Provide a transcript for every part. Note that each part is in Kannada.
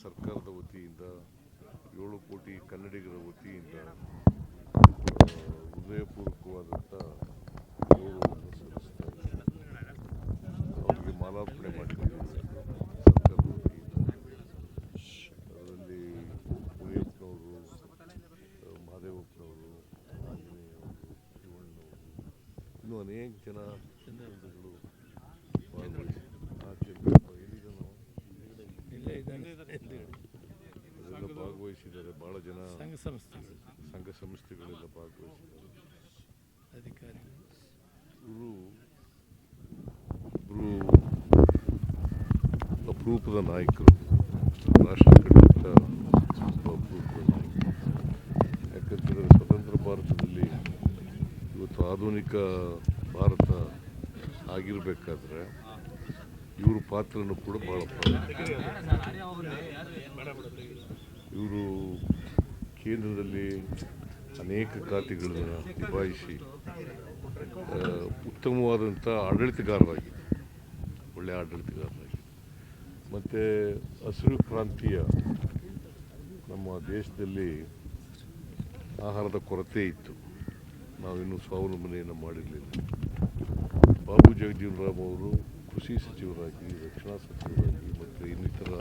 ಸರ್ಕಾರದ ವತಿಯಿಂದ ಏಳು ಕೋಟಿ ಕನ್ನಡಿಗರ ವತಿಯಿಂದ ಹೃದಯಪೂರ್ವಕವಾದಂಥ ಗೌರವವನ್ನು ಸಲ್ಲಿಸ್ತಾ ಅವರಿಗೆ ಮಾಲಾರ್ಪಣೆ ಮಾಡಿದ್ದೀವಿ ಸರ್ಕಾರದ ವತಿಯಿಂದ ಅದರಲ್ಲಿ ಕುರಿಯಪ್ಪನವರು ಮಹಾದೇವಪ್ಪನವರು ಆಂಜನೇಯವರು ಶಿವಣ್ಣವರು ಇನ್ನೂ ಅನೇಕ ಜನ ಜನಗಳು ಭಾಗವಹಿಸಿ ಆ ಚಂದ್ರಪ್ಪ ಎಲ್ಲಿದ್ದಾನೋ ಅದೆಲ್ಲ ಭಾಗವಹಿಸಿದ್ದಾರೆ ಭಾಳ ಜನ ಸಂಘ ಸಂಸ್ಥೆಗಳು ಸಂಘ ಸಂಸ್ಥೆಗಳೆಲ್ಲ ಭಾಗವಹಿಸಿದ್ದಾರೆ ಅಧಿಕಾರಿಗಳು ಇವರು ಅಪರೂಪದ ನಾಯಕರು ರಾಷ್ಟ್ರ ಒಬ್ಬ ಅಪರೂಪದ ನಾಯಕರು ಸ್ವತಂತ್ರ ಭಾರತದಲ್ಲಿ ಇವತ್ತು ಆಧುನಿಕ ಭಾರತ ಆಗಿರಬೇಕಾದ್ರೆ ಇವ್ರ ಪಾತ್ರನೂ ಕೂಡ ಭಾಳ ಇವರು ಕೇಂದ್ರದಲ್ಲಿ ಅನೇಕ ಖಾತೆಗಳನ್ನು ನಿಭಾಯಿಸಿ ಉತ್ತಮವಾದಂಥ ಆಡಳಿತಗಾರರಾಗಿ ಒಳ್ಳೆಯ ಆಡಳಿತಗಾರರಾಗಿ. ಮತ್ತು ಹಸಿರು ಕ್ರಾಂತಿಯ ನಮ್ಮ ದೇಶದಲ್ಲಿ ಆಹಾರದ ಕೊರತೆ ಇತ್ತು. ನಾವಿನ್ನೂ ಸ್ವಾವಲಂಬನೆಯನ್ನು ಮಾಡಿರಲಿಲ್ಲ. ಬಾಬು ಜಗಜೀವನ್ ರಾಮ್ ಅವರು ಕೃಷಿ ಸಚಿವರಾಗಿ, ರಕ್ಷಣಾ ಸಚಿವರಾಗಿ, ಮತ್ತು ಇನ್ನಿತರ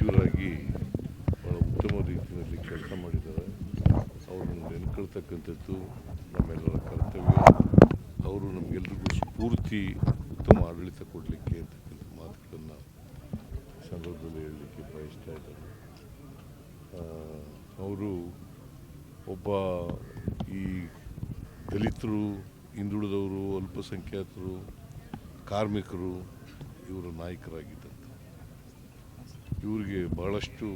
ಸಚಿವರಾಗಿ ಭಾಳ ಉತ್ತಮ ರೀತಿಯಲ್ಲಿ ಕೆಲಸ ಮಾಡಿದ್ದಾರೆ. ಅವರನ್ನು ನೆನ್ಕೊಳ್ತಕ್ಕಂಥದ್ದು ನಮ್ಮೆಲ್ಲರ ಕರ್ತವ್ಯ. ಅವರು ನಮಗೆಲ್ರಿಗೂ ಸ್ಫೂರ್ತಿ, ಉತ್ತಮ ಆಡಳಿತ ಕೊಡಲಿಕ್ಕೆ ಅಂತಕ್ಕಂಥ ಮಾತುಗಳನ್ನು ಸಂದರ್ಭದಲ್ಲಿ ಹೇಳಲಿಕ್ಕೆ ಬಯಸ್ತಾ ಇದ್ದಾರೆ. ಅವರು ಒಬ್ಬ ಈ ದಲಿತರು, ಹಿಂದುಳಿದವರು, ಅಲ್ಪಸಂಖ್ಯಾತರು, ಕಾರ್ಮಿಕರು, ಇವರ ನಾಯಕರಾಗಿದ್ದಂಥ ಇವರಿಗೆ ಬಹಳಷ್ಟು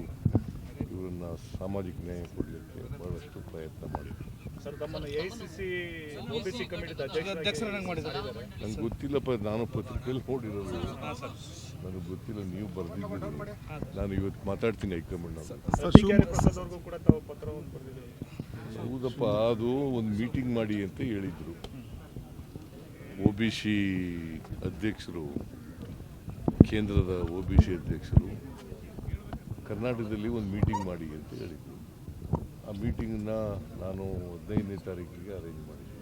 ಇವರನ್ನ ಸಾಮಾಜಿಕ ನ್ಯಾಯ ಕೊಡಲಿಕ್ಕೆ ಬಹಳಷ್ಟು ಪ್ರಯತ್ನ ಮಾಡಿದರು. ಮಾಡಿದ್ದಾರೆ. ನನಗೆ ಗೊತ್ತಿಲ್ಲಪ್ಪ ನಾನು ಪತ್ರಿಕೆಯಲ್ಲಿ ನೋಡಿರೋದು. ನನಗೆ ಗೊತ್ತಿಲ್ಲ ನೀವು ಬರೆದಿದ್ದೀರಿ. ನಾನು ಇವತ್ತು ಮಾತಾಡ್ತೀನಿ ಹೈಕಮಾಂಡ್ ಹೌದಪ್ಪ ಅದು ಒಂದು ಮೀಟಿಂಗ್ ಮಾಡಿ ಅಂತ ಹೇಳಿದರು. ಒ ಬಿ ಸಿ ಅಧ್ಯಕ್ಷರು ಕೇಂದ್ರದ ಒ ಬಿ ಸಿ ಅಧ್ಯಕ್ಷರು ಕರ್ನಾಟಕದಲ್ಲಿ ಒಂದು ಮೀಟಿಂಗ್ ಮಾಡಿ ಅಂತ ಹೇಳಿದರು. ಆ ಮೀಟಿಂಗನ್ನ ನಾನು ಹದಿನೈದನೇ ತಾರೀಕಿಗೆ ಅರೇಂಜ್ ಮಾಡಿದ್ದೆ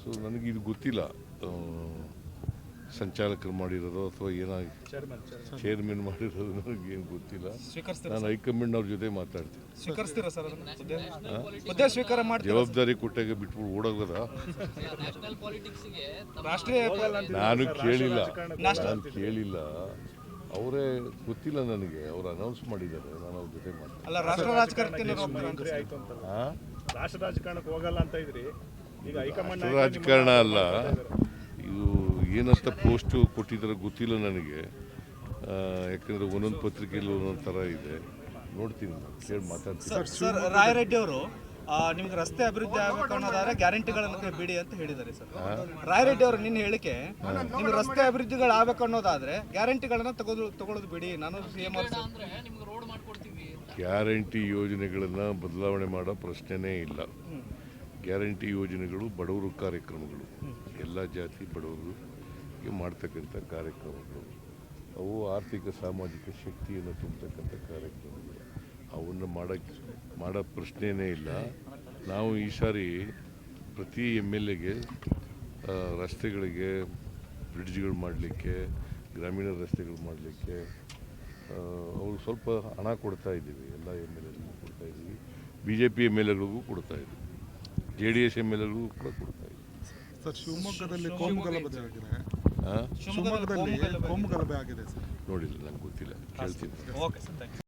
ಸೊ ನನಗೆ ಇದು ಗೊತ್ತಿಲ್ಲ ಸಂಚಾಲಕರು ಮಾಡಿರೋದು ಅಥವಾ ಏನಾಗಿ ಚೇರ್ಮನ್ ಮಾಡಿರೋದು ನನಗೆ ನನಗೇನು ಗೊತ್ತಿಲ್ಲ. ಸ್ವೀಕರಿಸ್ತೀರಾ ನಾನು ಹೈಕಮಾಂಡ್ ಅವ್ರ ಜೊತೆ ಮಾತಾಡ್ತೀನಿ. ಸ್ವೀಕಾರ ಜವಾಬ್ದಾರಿ ಕೊಟ್ಟಾಗ ಬಿಟ್ಬಿಟ್ಟು ಓಡೋಗದ? ನಾನು ಕೇಳಿಲ್ಲ. ನಾನು ಕೇಳಿಲ್ಲ. ಅವರೇ ಗೊತ್ತಿಲ್ಲ ನನಗೆ. ಅವ್ರು ಅನೌನ್ಸ್ ಮಾಡಿದ್ದಾರೆ. ನಾನು ಅವ್ರ ಜೊತೆ ಮಾತಾಡ್ತೀನಿ ಅಲ್ಲ ರಾಷ್ಟ್ರ ರಾಜಕಾರಣಕ್ಕೆ ನೀವು ಅಂತ ಆಯ್ತು ಅಂತ. ರಾಷ್ಟ್ರ ರಾಜಕಾರಣಕ್ಕೆ ಹೋಗಲ್ಲ ಅಂತ ಇದ್ರಿ. ಈಗ ಹೈಕಮಾಂಡ್ ರಾಜಕಾರಣ ಅಲ್ಲ. ಇದು ಏನಂತ ಪೋಸ್ಟ್ ಕೊಟ್ಟಿದ್ದಾರೆ ಗೊತ್ತಿಲ್ಲ ನನಗೆ. ಯಾಕಂದರೆ ಒಂದೊಂದು ಪತ್ರಿಕೆಯಲ್ಲಿ ಒಂದೊಂದು ಥರ ಇದೆ. ನೋಡ್ತೀನಿ ನಾನು. ಕೇಳಿ ಮಾತಾಡ್ತೀನಿ. ಸರ್ ರಾಯರೆಡ್ಡಿ ಅವರು ನಿಮ್ಗೆ ರಸ್ತೆ ಅಭಿವೃದ್ಧಿ ಆಗಬೇಕು ಅನ್ನೋದಾದ್ರೆ ಗ್ಯಾರಂಟಿಗಳನ್ನು ಬಿಡಿ ಅಂತ ಹೇಳಿದ್ದಾರೆ ಸರ್. ರಾಯರೆಡ್ಡಿ ಅವರು ನಿನ್ನ ಹೇಳಿಕೆ ನಿಮ್ಗೆ ರಸ್ತೆ ಅಭಿವೃದ್ಧಿಗಳು ಆಗಬೇಕು ಅನ್ನೋದಾದ್ರೆ ಗ್ಯಾರಂಟಿಗಳನ್ನ ತಗೋದು ತಗೊಳ್ಳೋದು ಬಿಡಿ. ನಾನು ಸಿ ಎಂ ಗ್ಯಾರಂಟಿ ಯೋಜನೆಗಳನ್ನು ಬದಲಾವಣೆ ಮಾಡೋ ಪ್ರಶ್ನೆನೇ ಇಲ್ಲ. ಗ್ಯಾರಂಟಿ ಯೋಜನೆಗಳು ಬಡವರು ಕಾರ್ಯಕ್ರಮಗಳು. ಎಲ್ಲ ಜಾತಿ ಬಡವರಿಗೆ ಮಾಡ್ತಕ್ಕಂಥ ಕಾರ್ಯಕ್ರಮಗಳು. ಅವು ಆರ್ಥಿಕ, ಸಾಮಾಜಿಕ ಶಕ್ತಿಯನ್ನು ತುಂಬತಕ್ಕಂಥ ಕಾರ್ಯಕ್ರಮಗಳು. ಅವನ್ನು ಮಾಡೋಕ್ಕೆ ಮಾಡೋ ಪ್ರಶ್ನೆಯೇ ಇಲ್ಲ. ನಾವು ಈ ಸಾರಿ ಪ್ರತಿ ಎಂ ಎಲ್ ಎಗೆ ರಸ್ತೆಗಳಿಗೆ ಬ್ರಿಡ್ಜ್ಗಳು ಮಾಡಲಿಕ್ಕೆ ಗ್ರಾಮೀಣ ರಸ್ತೆಗಳು ಮಾಡಲಿಕ್ಕೆ ಅವರು ಸ್ವಲ್ಪ ಹಣ ಕೊಡ್ತಾ ಇದ್ದೀವಿ. ಎಲ್ಲ ಎಂ ಎಲ್ ಎಗಳಿಗೂ ಕೊಡ್ತಾ ಇದ್ದೀವಿ. B J P M L ಎಗಳಿಗೂ ಕೊಡ್ತಾ ಇದ್ದೀವಿ. J D S M L ಎಗಳಿಗೂ ಕೂಡ ಕೊಡ್ತಾ ಇದ್ದೀವಿ. ಸರ್ ಶಿವಮೊಗ್ಗದಲ್ಲಿ ಕೋಮು ಗಲಭೆ ಆಗಿದೆ. ನೋಡಿಲ್ಲ ನಂಗೆ ಗೊತ್ತಿಲ್ಲ. ಕೇಳ್ತೀನಿ ಓಕೆ ಸರ್ ಥ್ಯಾಂಕ್ ಯು.